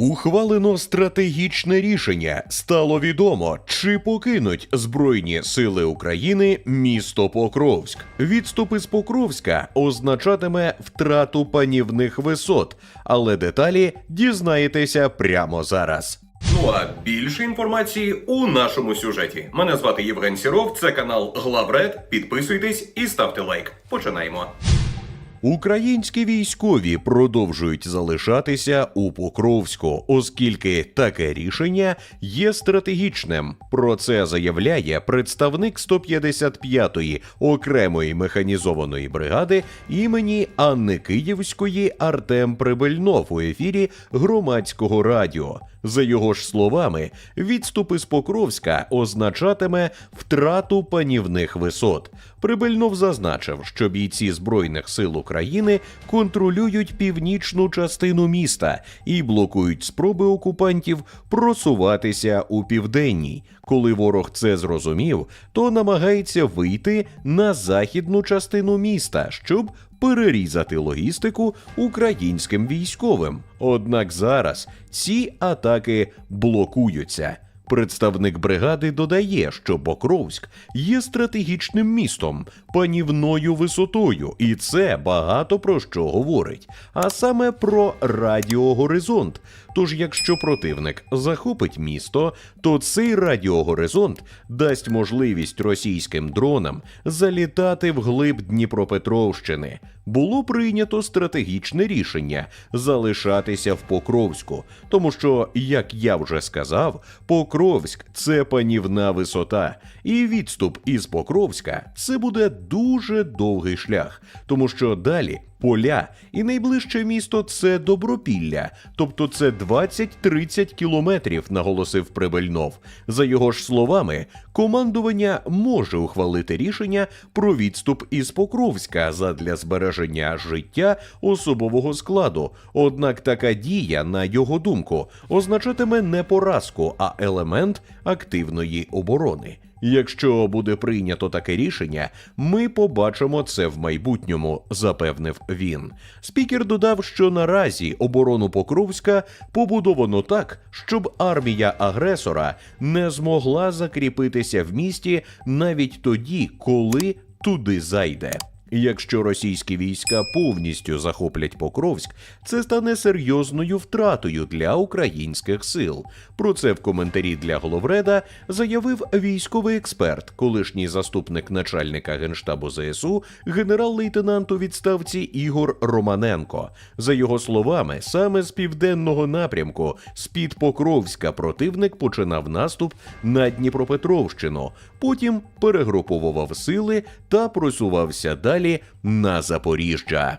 Ухвалено стратегічне рішення. Стало відомо, чи покинуть Збройні сили України місто Покровськ. Відступ із Покровська означатиме втрату панівних висот, але деталі дізнаєтеся прямо зараз. Ну а більше інформації у нашому сюжеті. Мене звати Євген Сіров, це канал Главред. Підписуйтесь і ставте лайк. Починаємо. Українські військові продовжують залишатися у Покровську, оскільки таке рішення є стратегічним. Про це заявляє представник 155-ї окремої механізованої бригади імені Анни Київської Артем Прибильнов у ефірі громадського радіо. За його ж словами, відступ із Покровська означатиме втрату панівних висот. Прибильнов зазначив, що бійці Збройних сил України контролюють північну частину міста і блокують спроби окупантів просуватися у південній. Коли ворог це зрозумів, то намагається вийти на західну частину міста, щоб перерізати логістику українським військовим. Однак зараз ці атаки блокуються. Представник бригади додає, що Покровськ є стратегічним містом, панівною висотою, і це багато про що говорить, а саме про радіогоризонт. Тож, якщо противник захопить місто, то цей радіогоризонт дасть можливість російським дронам залітати вглиб Дніпропетровщини. Було прийнято стратегічне рішення залишатися в Покровську, тому що, як я вже сказав, Покровськ це панівна висота, і відступ із Покровська це буде дуже довгий шлях, тому що далі поля, і найближче місто це Добропілля, тобто це 20-30 кілометрів, наголосив Прибельнов. За його ж словами, командування може ухвалити рішення про відступ із Покровська задля збереження життя особового складу. Однак така дія, на його думку, означатиме не поразку, а елемент активної оборони. Якщо буде прийнято таке рішення, ми побачимо це в майбутньому, запевнив він. Спікер додав, що наразі оборону Покровська побудовано так, щоб армія агресора не змогла закріпитися в місті навіть тоді, коли туди зайде. Якщо російські війська повністю захоплять Покровськ, це стане серйозною втратою для українських сил. Про це в коментарі для Головреда заявив військовий експерт, колишній заступник начальника генштабу ЗСУ, генерал-лейтенант у відставці Ігор Романенко. За його словами, саме з південного напрямку, з під Покровська, противник починав наступ на Дніпропетровщину, потім перегруповував сили та просувався далі на Запоріжжя.